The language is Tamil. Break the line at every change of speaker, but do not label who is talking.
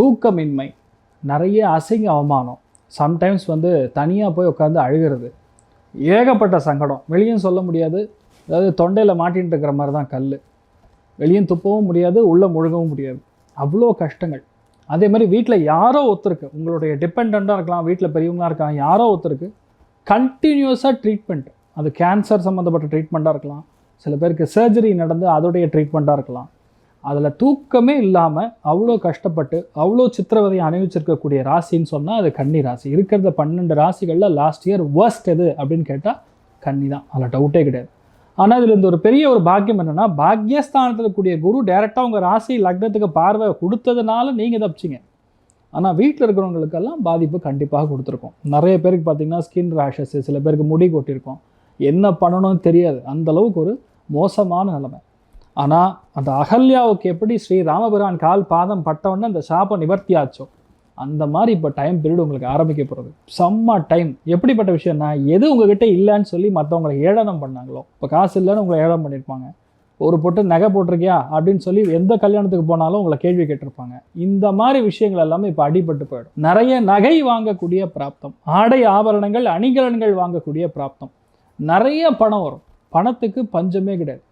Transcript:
தூக்கமின்மை நிறைய அசிங்க அவமானம். சம்டைம்ஸ் வந்து தனியாக போய் உட்காந்து அழுகிறது. ஏகப்பட்ட சங்கடம். வெளியும் சொல்ல முடியாது. அதாவது தொண்டையில் மாட்டின்னு இருக்கிற மாதிரி தான் கல் வெளியும் துப்பவும் முடியாது உள்ளே முழுகவும் முடியாது. அவ்வளோ கஷ்டங்கள். அதே மாதிரி வீட்டில் யாரோ ஒருத்தருக்கு உங்களுடைய டிபெண்ட்டாக இருக்கலாம் வீட்டில் பெரியவங்களா இருக்கலாம் யாரோ ஒருத்தருக்கு கண்டினியூஸாக ட்ரீட்மெண்ட் அது கேன்சர் சம்மந்தப்பட்ட ட்ரீட்மெண்ட்டாக இருக்கலாம். சில பேருக்கு சர்ஜரி நடந்து அதோடைய ட்ரீட்மெண்ட்டாக இருக்கலாம். அதில் தூக்கமே இல்லாமல் அவ்வளோ கஷ்டப்பட்டு அவ்வளோ சித்திரவதையை அணிவிச்சிருக்கக்கூடிய ராசின்னு சொன்னால் அது கன்னி ராசி. இருக்கிறத பன்னெண்டு ராசிகளில் லாஸ்ட் இயர் வேர்ஸ்ட் எது அப்படின்னு கேட்டால் கன்னி தான். அதில் டவுட்டே கிடையாது. ஆனால் இதில் இந்த ஒரு பெரிய ஒரு பாக்கியம் என்னென்னா பாக்யஸ்தானத்தில் கூடிய குரு டைரெக்டாக உங்கள் ராசி லக்னத்துக்கு பார்வை கொடுத்ததுனால நீங்கள் தப்பிச்சிங்க. ஆனால் வீட்டில் இருக்கிறவங்களுக்கெல்லாம் பாதிப்பு கண்டிப்பாக கொடுத்துருக்கோம். நிறைய பேருக்கு பார்த்தீங்கன்னா ஸ்கின் ரேஷஸ் சில பேருக்கு முடி கொட்டியிருக்கும். என்ன பண்ணணும்னு தெரியாது. அந்தளவுக்கு ஒரு மோசமான நிலைமை. ஆனால் அந்த அகல்யாவுக்கு எப்படி ஸ்ரீ ராமபிரான் கால் பாதம் பட்டவுடனே அந்த சாபம் நிவர்த்தி ஆச்சோ அந்த மாதிரி இப்போ டைம் பீரியட் உங்களுக்கு ஆரம்பிக்க போகிறது செம்ம டைம் எப்படிப்பட்ட விஷயம்னா எது உங்ககிட்ட இல்லைன்னு சொல்லி மற்றவங்களை ஏளனம் பண்ணாங்களோ இப்போ காசு இல்லைன்னு உங்களை ஏளனம் பண்ணியிருப்பாங்க. ஒரு பொட்டு நகை போட்டிருக்கியா அப்படின்னு சொல்லி எந்த கல்யாணத்துக்கு போனாலும் உங்களை கேள்வி கேட்டிருப்பாங்க. இந்த மாதிரி விஷயங்கள் எல்லாமே இப்போ அடிபட்டு போயிடும். நிறைய நகை வாங்கக்கூடிய பிராப்தம் ஆடை ஆபரணங்கள் அணிகலன்கள் வாங்கக்கூடிய பிராப்தம். நிறைய பணம் வரும். பணத்துக்கு பஞ்சமே கிடையாது.